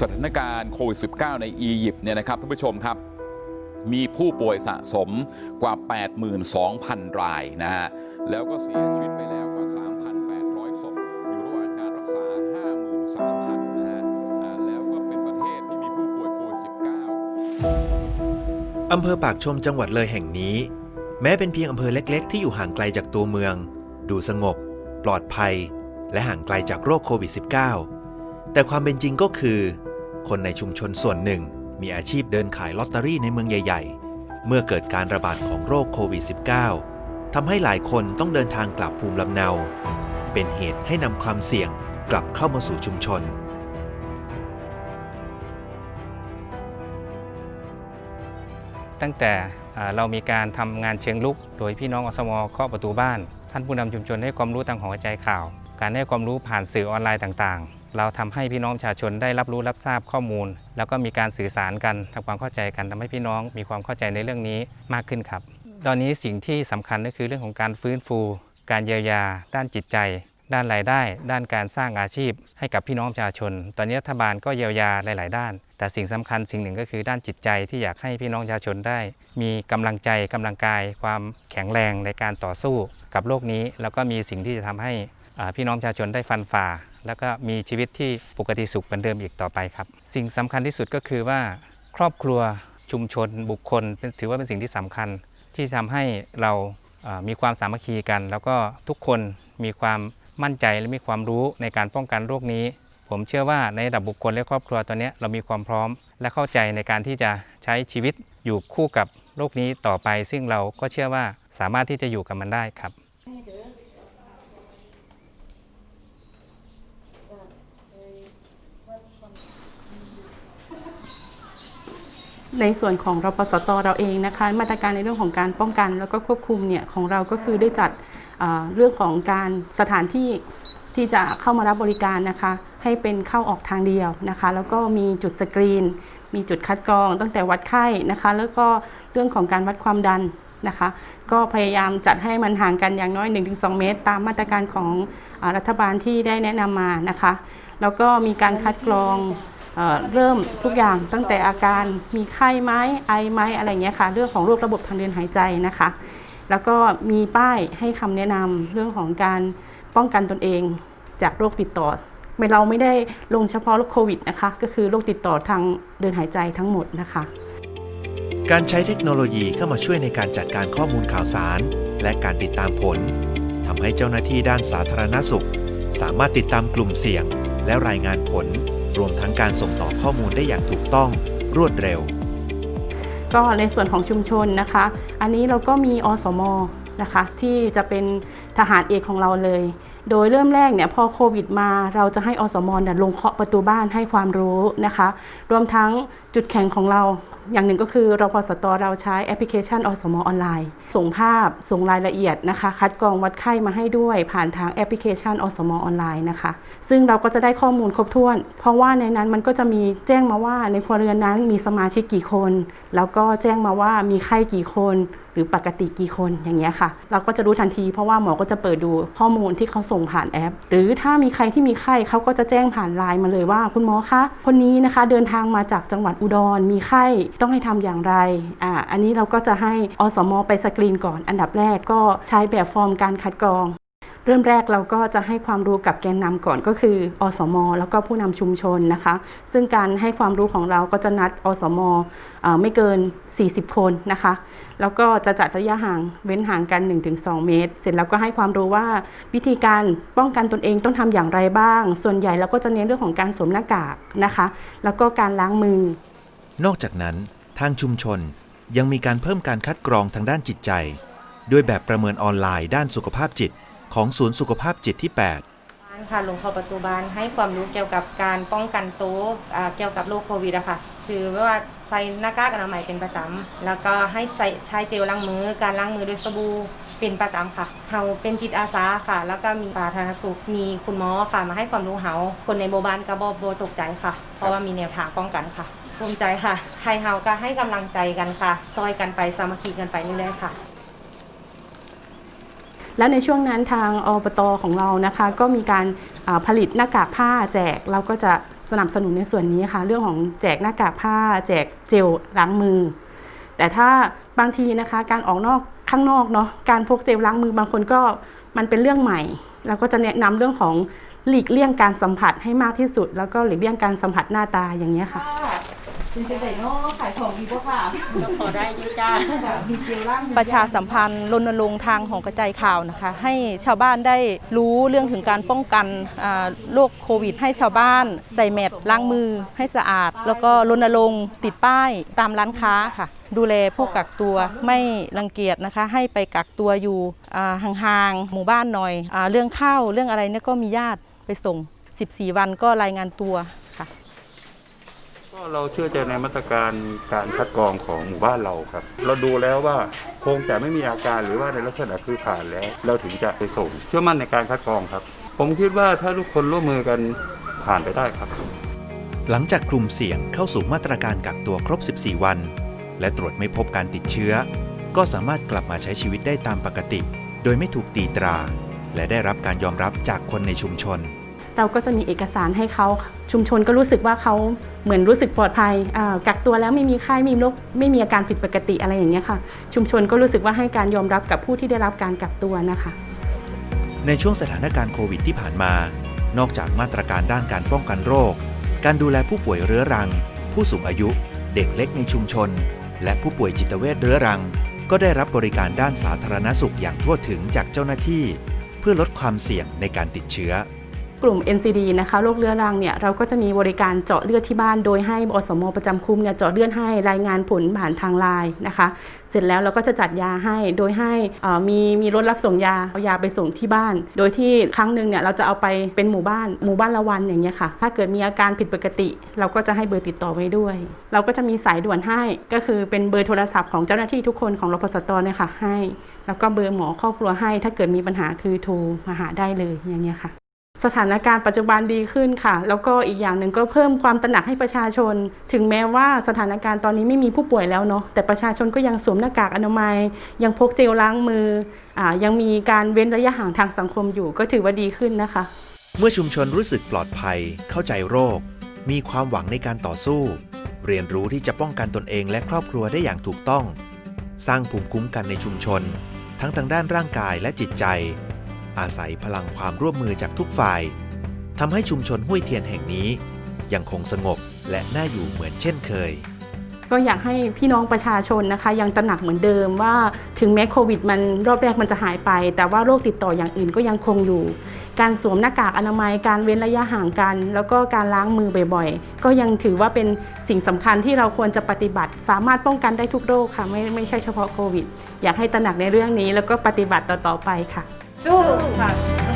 สถานการณ์โควิด -19 ในอียิปต์เนี่ยนะครับท่านผู้ชมครับ มีผู้ป่วยสะสมกว่า 82,000 รายนะฮะแล้วก็เสียชีวิตไปแล้วกว่า 3,800 ศพอยู่ระหว่างการรักษา 53,000 นะฮะแล้วก็เป็นประเทศที่มีผู้ป่วยโควิด -19 อำเภอปากชมจังหวัดเลยแห่งนี้ แม้เป็นเพียงอำเภอเล็ก ๆ ที่อยู่ห่างไกลจากตัวเมือง ดูสงบ ปลอดภัย และห่างไกลจากโรคโควิด -19 แต่ความเป็นจริงก็คือ คนในชุมชนส่วนหนึ่ง มีอาชีพเดินขายลอตเตอรี่ในเมืองใหญ่ ๆ เมื่อเกิดการระบาดของโรคโควิด -19 ทำให้หลายคนต้องเดินทางกลับภูมิลำเนา เป็นเหตุให้นำความเสี่ยงกลับเข้ามาสู่ชุมชน ตั้งแต่เรามีการทำงานเชิงลุก โดยพี่น้องอสมเคาะประตูบ้าน ท่านผู้นำชุมชนให้ความรู้ทางหัวใจข่าว การให้ความรู้ผ่านสื่อออนไลน์ต่างๆ เราทำให้พี่น้องประชาชนได้รับรู้รับทราบข้อมูล แล้วก็มีการสื่อสารกันทำความเข้าใจกันทำให้พี่น้องมีความเข้าใจในเรื่องนี้มากขึ้นครับ ตอนนี้สิ่งที่สำคัญก็คือเรื่องของการฟื้นฟู การเยียวยา ด้านจิตใจ ด้านรายได้ ด้านการสร้างอาชีพ ให้กับพี่น้องประชาชน ตอนนี้รัฐบาลก็เยียวยาหลาย ๆ ด้าน แต่สิ่งสำคัญสิ่งหนึ่งก็คือด้านจิตใจที่อยากให้พี่น้องประชาชนได้ มีกำลังใจกำลังกาย ความแข็งแรงในการต่อสู้กับโลกนี้ แล้วก็มีสิ่งที่จะทำให้ พี่น้องประชาชนได้ฟันฝ่า แล้วก็มีชีวิตที่ปกติสุขเหมือนเดิมอีกต่อไปครับ สิ่งสำคัญที่สุดก็คือว่าครอบครัวชุมชนบุคคล ถือว่าเป็นสิ่งที่สำคัญที่ทำให้เรามีความสามัคคีกัน แล้วก็ทุกคนมีความมั่นใจและมีความรู้ในการป้องกันโรคนี้ ผมเชื่อว่าในระดับบุคคลและครอบครัวตอนนี้เรามีความพร้อม และเข้าใจในการที่จะใช้ชีวิตอยู่คู่กับโรคนี้ต่อไป ซึ่งเราก็เชื่อว่าสามารถที่จะอยู่กับมันได้ครับ ในส่วนของรปสตเราเองนะคะ มาตรการในเรื่องของการป้องกันแล้วก็ควบคุมเนี่ยของเราก็คือได้จัดเรื่องของการสถานที่ที่จะเข้ามารับบริการนะคะ ให้เป็นเข้าออกทางเดียวนะคะ แล้วก็มีจุดสกรีน มีจุดคัดกรองตั้งแต่วัดไข้นะคะ แล้วก็เรื่องของการวัดความดันนะคะ ก็พยายามจัดให้มันห่างกันอย่างน้อย 1-2 เมตร ตามมาตรการของอรัฐบาลที่ได้แนะนำมานะคะ แล้วก็มีการคัดกรอง เริ่มทุกอย่างตั้งแต่อาการมีไข้ไหมไอไหมอะไรเงี้ยค่ะ เรื่องของโรคระบบทางเดินหายใจนะคะ แล้วก็มีป้ายให้คำแนะนำเรื่องของการป้องกันตนเองจากโรคติดต่อไม่เราไม่ได้ลงเฉพาะโรคโควิดนะคะ ก็คือโรคติดต่อทางเดินหายใจทั้งหมดนะคะ การใช้เทคโนโลยีเข้ามาช่วยในการจัดการข้อมูลข่าวสาร และการติดตามผลทำให้เจ้าหน้าที่ด้านสาธารณสุข สามารถติดตามกลุ่มเสี่ยงและรายงานผล รวมทั้งการส่งต่อข้อมูลได้อย่างถูกต้องรวดเร็ว ก็ในส่วนของชุมชนนะคะ อันนี้เราก็มีอสมนะคะ ที่จะเป็นทหารเอกของเราเลย โดยเริ่มแรกเนี่ยพอโควิดมาเราจะให้อสมเนี่ยลงเคาะประตูบ้านให้ความรู้นะคะ รวมทั้งจุดแข็งของเราอย่างหนึ่งก็คือเราพอสตอเราใช้แอปพลิเคชันอสมออนไลน์ ส่งภาพส่งรายละเอียดนะคะ คัดกรองวัดไข้มาให้ด้วย ผ่านทางแอปพลิเคชันอสมออนไลน์นะคะ ซึ่งเราก็จะได้ข้อมูลครบถ้วน เพราะว่าในนั้นมันก็จะมีแจ้งมาว่าในครัวเรือนนั้นมีสมาชิกกี่คน แล้วก็แจ้งมาว่ามีไข้กี่คน รือปกติกี่คนอย่างเงี้ยค่ะ เราก็จะรู้ทันทีเพราะว่าหมอก็จะเปิดดูข้อมูลที่เขาส่งผ่านแอป หรือถ้ามีใครที่มีไข้เขาก็จะแจ้งผ่านไลน์มาเลยว่า คุณหมอคะคนนี้นะคะเดินทางมาจากจังหวัดอุดรมีไข้ต้องให้ทำอย่างไรอ่าอันนี้เราก็จะให้อสม ไปสกรีนก่อนอันดับแรกก็ใช้แบบฟอร์มการคัดกรอง เริ่มแรกเราก็จะให้ความรู้กับแกนนำก่อนก็คืออสม แล้วก็ผู้นำชุมชนนะคะ ซึ่งการให้ความรู้ของเราก็จะนัดอสมออไม่เกิน 40 คนนะคะ แล้วก็จะจัดระยะห่างเว้นห่างกัน 1-2 เมตร เสร็จแล้วก็ให้ความรู้ว่าวิธีการป้องกันตนเองต้องทำอย่างไรบ้าง ส่วนใหญ่เราก็จะเน้นเรื่องของการสวมหน้ากากนะคะ แล้วก็การล้างมือ นอกจากนั้นทางชุมชนยังมีการเพิ่มการคัดกรองทางด้านจิตใจ ด้วยแบบประเมินออนไลน์ด้านสุขภาพจิต ของศูนย์สุขภาพจิตที่8บ้านค่ะหลวงเข้าประตูบ้านให้ความรู้เกี่ยวกับการป้องกันตัวเกี่ยวกับโรคโควิดอะค่ะ คือว่าใส่หน้ากากอนามัยเป็นประจำแล้วก็ให้ใส่ใช้เจลล้างมือ การล้างมือด้วยสบู่เป็นประจำค่ะเราเป็นจิตอาสาค่ะ แล้วก็มีสาธารณสุขมีคุณหมอค่ะมาให้ความรู้เฮาคนในโบบ้านก็บอกโบตกใจค่ะ เพราะว่ามีแนวทางป้องกันค่ะภูมิใจค่ะไทยเฮาก็ให้กำลังใจกันค่ะซอยกันไปสามัคคีกันไปเรื่อยค่ะ และในช่วงนั้นทางอบตอของเรานะคะ ก็มีการผลิตหน้ากากผ้าแจกเราก็จะสนับสนุนในส่วนนี้ค่ะ เรื่องของแจกหน้ากากผ้า แจกเจลล้างมือ แต่ถ้าบางทีนะคะการออกนอกข้างนอกเนาะการพกเจลล้างมือบางคนก็มันเป็นเรื่องใหม่เราก็จะแนะนำเรื่องของหลีกเลี่ยงการสัมผัสให้มากที่สุด แล้วก็หลีกเลี่ยงการสัมผัสหน้าตาอย่างนี้ค่ะ คุณเจเจโน่ขายของดีป่ะค่ะขอได้ยูจ้ามีเจลล่างประชาสัมพันธ์รณรงค์ทางของกระจายข่าวนะคะ ให้ชาวบ้านได้รู้เรื่องถึงการป้องกันอ่าโรคโควิด ให้ชาวบ้านใส่แมสล้างมือให้สะอาด แล้วก็รณรงค์ติดป้ายตามร้านค้าค่ะ ดูแลผู้กักตัวไม่รังเกียจนะคะ ให้ไปกักตัวอยู่อ่าห่างๆหมู่บ้านหน่อยอาเรื่องข้าวเรื่องอะไรเนี่ยก็มีญาติไปส่ง 14 วันก็รายงานตัวค่ะ ก็เราเชื่อใจในมาตรการการคัดกรองของหมู่บ้านเราครับ เราดูแล้วว่าคงจะไม่มีอาการหรือว่าในลักษณะคือผ่านแล้ว เราถึงจะไปส่งเชื่อมั่นในการคัดกรองครับ ผมคิดว่าถ้าทุกคนร่วมมือกันผ่านไปได้ครับ หลังจากกลุ่มเสี่ยงเข้าสู่มาตรการกักตัวครบ 14 วัน และตรวจไม่พบการติดเชื้อ ก็สามารถกลับมาใช้ชีวิตได้ตามปกติ โดยไม่ถูกตีตรา และได้รับการยอมรับจากคนในชุมชน เราก็จะมีเอกสารให้เขาชุมชนก็รู้สึกว่าเขาเหมือนรู้สึกปลอดภัยกักตัวแล้วไม่มีไข้ไม่มีโรคไม่มีอาการผิดปกติอะไรอย่างเงี้ยค่ะ ชุมชนก็รู้สึกว่าให้การยอมรับกับผู้ที่ได้รับการกักตัวนะคะ ในช่วงสถานการณ์โควิดที่ผ่านมา นอกจากมาตรการด้านการป้องกันโรค การดูแลผู้ป่วยเรื้อรัง ผู้สูงอายุเด็กเล็กในชุมชน และผู้ป่วยจิตเวชเรื้อรัง ก็ได้รับบริการด้านสาธารณสุขอย่างทั่วถึงจากเจ้าหน้าที่ เพื่อลดความเสี่ยงในการติดเชื้อ กลุ่ม NCD นะคะโรคเรื้อรังเนี่ยเราก็จะมีบริการเจาะเลือดที่บ้านโดยให้อสมประจำคุมเนี่ยเจาะเลือดให้รายงานผลผ่านทางไลน์นะคะ เสร็จแล้วเราก็จะจัดยาให้โดยให้มีมีรถรับส่งยาเอายาไปส่งที่บ้าน โดยที่ครั้งหนึ่งเนี่ยเราจะเอาไปเป็นหมู่บ้านหมู่บ้านละวันอย่างเงี้ยค่ะ ถ้าเกิดมีอาการผิดปกติ เราก็จะให้เบอร์ติดต่อไว้ด้วย เราก็จะมีสายด่วนให้ก็คือเป็นเบอร์โทรศัพท์ของเจ้าหน้าที่ทุกคนของรพสตเนี่ยค่ะให้ แล้วก็เบอร์หมอครอบครัวให้ ถ้าเกิดมีปัญหาคือโทรมาหาได้เลยอย่างเงี้ยค่ะ สถานการณ์ปัจจุบันดีขึ้นค่ะ แล้วก็อีกอย่างหนึ่งก็เพิ่มความตระหนักให้ประชาชน ถึงแม้ว่าสถานการณ์ตอนนี้ไม่มีผู้ป่วยแล้วเนาะแต่ประชาชนก็ยังสวมหน้ากากอนามัย ยังพกเจลล้างมืออยังมีการเว้นระยะห่างทางสังคมอยู่ ก็ถือว่าดีขึ้นนะคะ เมื่อชุมชนรู้สึกปลอดภัย เข้าใจโรค มีความหวังในการต่อสู้ เรียนรู้ที่จะป้องกันตนเองและครอบครัวได้อย่างถูกต้อง สร้างภูมิคุ้มกันในชุมชน ทั้งทางด้านร่างกายและจิตใจ อาศัยพลังความร่วมมือจากทุกฝ่ายทำให้ชุมชนห้วยเทียนแห่งนี้ ยังคงสงบและน่าอยู่เหมือนเช่นเคย ก็อยากให้พี่น้องประชาชนนะคะ ยังตระหนักเหมือนเดิมว่าถึงแม้โควิด มันรอบแรกมันจะหายไป แต่ว่าโรคติดต่ออย่างอื่นก็ยังคงอยู่ การสวมหน้ากากอนามัยการเว้นระยะห่างกัน แล้วก็การล้างมือบ่อยๆ ก็ยังถือว่าเป็นสิ่งสำคัญที่เราควรจะปฏิบัติ สามารถป้องกันได้ทุกโรคค่ะไม่ไม่ใช่เฉพาะโควิด อยากให้ตระหนักในเรื่องนี้ แล้วก็ปฏิบัติต่อๆไปค่ะ สู้ค่ะ